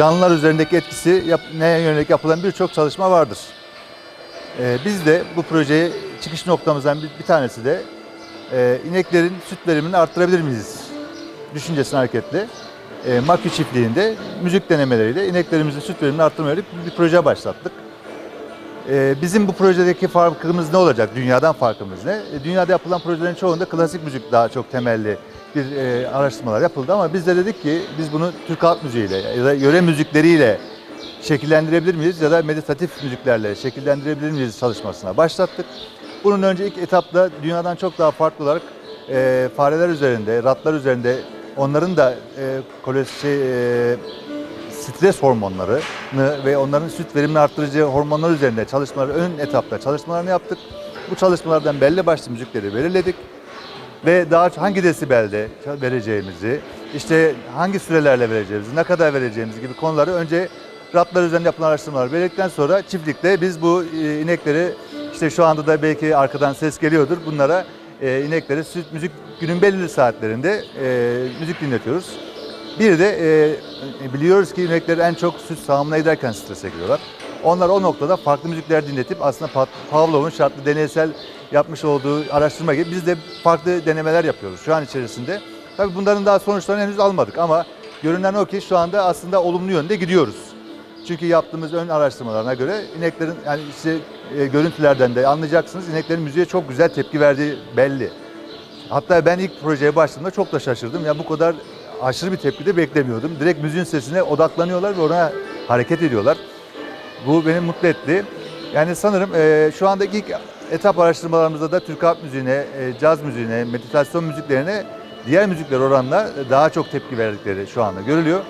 canlılar üzerindeki etkisi yap, neye yönelik yapılan birçok çalışma vardır. Ee, biz de bu projeye çıkış noktamızdan bir, bir tanesi de e, ineklerin süt verimini arttırabilir miyiz? Düşüncesine hareketle e, Makü çiftliğinde müzik denemeleriyle ineklerimizin süt verimini arttırmaya yönelik bir proje başlattık. E, bizim bu projedeki farkımız ne olacak? Dünyadan farkımız ne? E, dünyada yapılan projelerin çoğunda klasik müzik daha çok temelli bir e, araştırmalar yapıldı ama biz de dedik ki biz bunu Türk halk müziğiyle ya da yöre müzikleriyle şekillendirebilir miyiz ya da meditatif müziklerle şekillendirebilir miyiz çalışmasına başlattık. Bunun önce ilk etapta dünyadan çok daha farklı olarak e, fareler üzerinde, ratlar üzerinde onların da e, kolesi, şey, e, stres hormonlarını ve onların süt verimini arttırıcı hormonlar üzerinde çalışmaları ön etapta çalışmalarını yaptık. Bu çalışmalardan belli başlı müzikleri belirledik ve daha hangi desibelde vereceğimizi, işte hangi sürelerle vereceğimizi, ne kadar vereceğimiz gibi konuları önce ratlar üzerinde yapılan araştırmalar belirledikten sonra çiftlikte biz bu e, inekleri işte şu anda da belki arkadan ses geliyordur bunlara e, inekleri süt müzik günün belirli saatlerinde e, müzik dinletiyoruz. Bir de e, biliyoruz ki inekler en çok süt sağımına ederken strese giriyorlar. Onlar o noktada farklı müzikler dinletip aslında Pavlov'un şartlı deneysel yapmış olduğu araştırma gibi biz de farklı denemeler yapıyoruz şu an içerisinde. Tabii bunların daha sonuçlarını henüz almadık ama görünen o ki şu anda aslında olumlu yönde gidiyoruz. Çünkü yaptığımız ön araştırmalarına göre ineklerin yani işte e, görüntülerden de anlayacaksınız ineklerin müziğe çok güzel tepki verdiği belli. Hatta ben ilk projeye başladığımda çok da şaşırdım. Ya bu kadar aşırı bir tepki de beklemiyordum. Direkt müziğin sesine odaklanıyorlar ve ona hareket ediyorlar. Bu beni mutlu etti. Yani sanırım e, şu andaki ilk etap araştırmalarımızda da Türk halk müziğine, e, caz müziğine, meditasyon müziklerine diğer müzikler oranla daha çok tepki verdikleri şu anda görülüyor.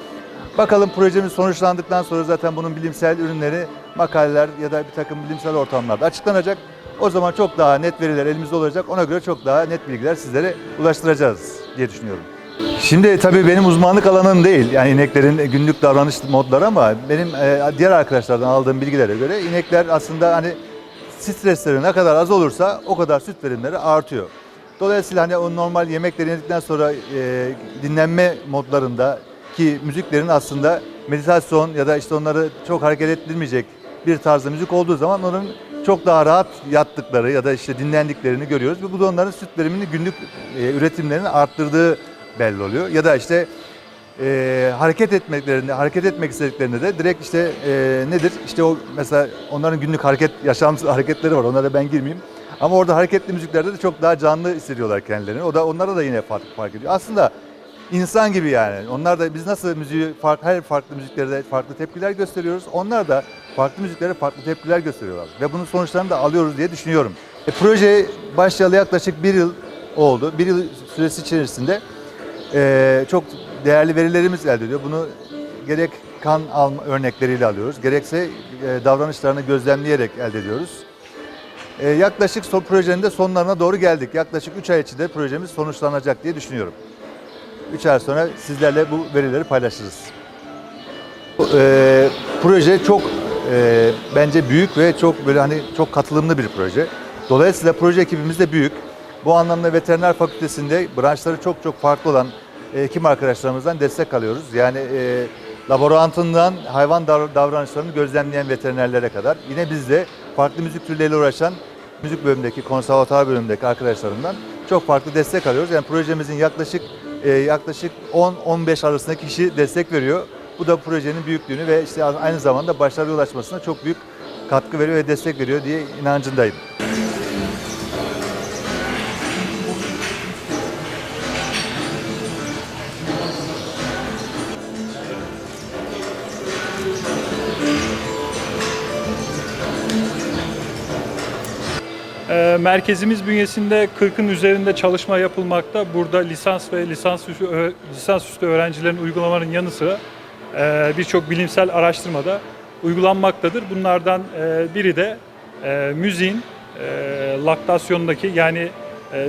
Bakalım projemiz sonuçlandıktan sonra zaten bunun bilimsel ürünleri, makaleler ya da bir takım bilimsel ortamlarda açıklanacak. O zaman çok daha net veriler elimizde olacak. Ona göre çok daha net bilgiler sizlere ulaştıracağız diye düşünüyorum. Şimdi tabii benim uzmanlık alanım değil. Yani ineklerin günlük davranış modları ama benim e, diğer arkadaşlardan aldığım bilgilere göre inekler aslında hani stresleri ne kadar az olursa o kadar süt verimleri artıyor. Dolayısıyla hani o normal yemekleri yedikten sonra e, dinlenme modlarında ki müziklerin aslında meditasyon ya da işte onları çok hareket ettirmeyecek bir tarzda müzik olduğu zaman onların çok daha rahat yattıkları ya da işte dinlendiklerini görüyoruz ve bu da onların süt verimini günlük e, üretimlerini arttırdığı belli oluyor. Ya da işte e, hareket etmeklerinde, hareket etmek istediklerinde de direkt işte e, nedir? İşte o mesela onların günlük hareket, yaşam hareketleri var. Onlara ben girmeyeyim. Ama orada hareketli müziklerde de çok daha canlı hissediyorlar kendilerini. O da onlara da yine fark, fark ediyor. Aslında insan gibi yani. Onlar da biz nasıl müziği fark, her farklı müziklerde farklı tepkiler gösteriyoruz. Onlar da farklı müziklere farklı tepkiler gösteriyorlar. Ve bunun sonuçlarını da alıyoruz diye düşünüyorum. E, proje başlayalı yaklaşık bir yıl oldu. Bir yıl süresi içerisinde e, çok değerli verilerimiz elde ediyor. Bunu gerek kan alma örnekleriyle alıyoruz, gerekse e, davranışlarını gözlemleyerek elde ediyoruz. E, yaklaşık son, projenin de sonlarına doğru geldik. Yaklaşık 3 ay içinde projemiz sonuçlanacak diye düşünüyorum. 3 ay sonra sizlerle bu verileri paylaşırız. E, proje çok e, bence büyük ve çok böyle hani çok katılımlı bir proje. Dolayısıyla proje ekibimiz de büyük. Bu anlamda veteriner fakültesinde branşları çok çok farklı olan e, hekim arkadaşlarımızdan destek alıyoruz. Yani e, laborantından hayvan dav- davranışlarını gözlemleyen veterinerlere kadar. Yine biz de farklı müzik türleriyle uğraşan müzik bölümündeki, konservatuar bölümündeki arkadaşlarımdan çok farklı destek alıyoruz. Yani projemizin yaklaşık e, yaklaşık 10-15 arasındaki kişi destek veriyor. Bu da projenin büyüklüğünü ve işte aynı zamanda başarıya ulaşmasına çok büyük katkı veriyor ve destek veriyor diye inancındayım. Merkezimiz bünyesinde 40'ın üzerinde çalışma yapılmakta. Burada lisans ve lisans üstü, lisans üstü öğrencilerin uygulamanın yanı sıra e, birçok bilimsel araştırmada uygulanmaktadır. Bunlardan e, biri de e, müziğin laktasyondaki yani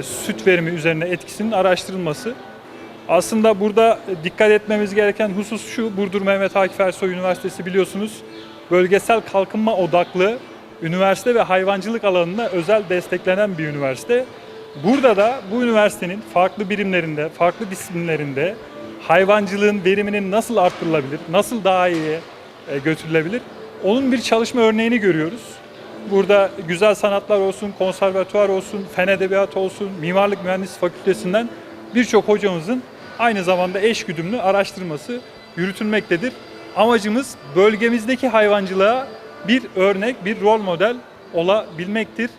süt verimi üzerine etkisinin araştırılması. Aslında burada dikkat etmemiz gereken husus şu, Burdur Mehmet Akif Ersoy Üniversitesi biliyorsunuz bölgesel kalkınma odaklı üniversite ve hayvancılık alanına özel desteklenen bir üniversite. Burada da bu üniversitenin farklı birimlerinde, farklı disiplinlerinde hayvancılığın veriminin nasıl arttırılabilir, nasıl daha iyiye e, götürülebilir? Onun bir çalışma örneğini görüyoruz. Burada güzel sanatlar olsun, konservatuvar olsun, fen edebiyatı olsun, mimarlık mühendisliği fakültesinden birçok hocamızın aynı zamanda eş güdümlü araştırması yürütülmektedir. Amacımız bölgemizdeki hayvancılığa bir örnek, bir rol model olabilmektir.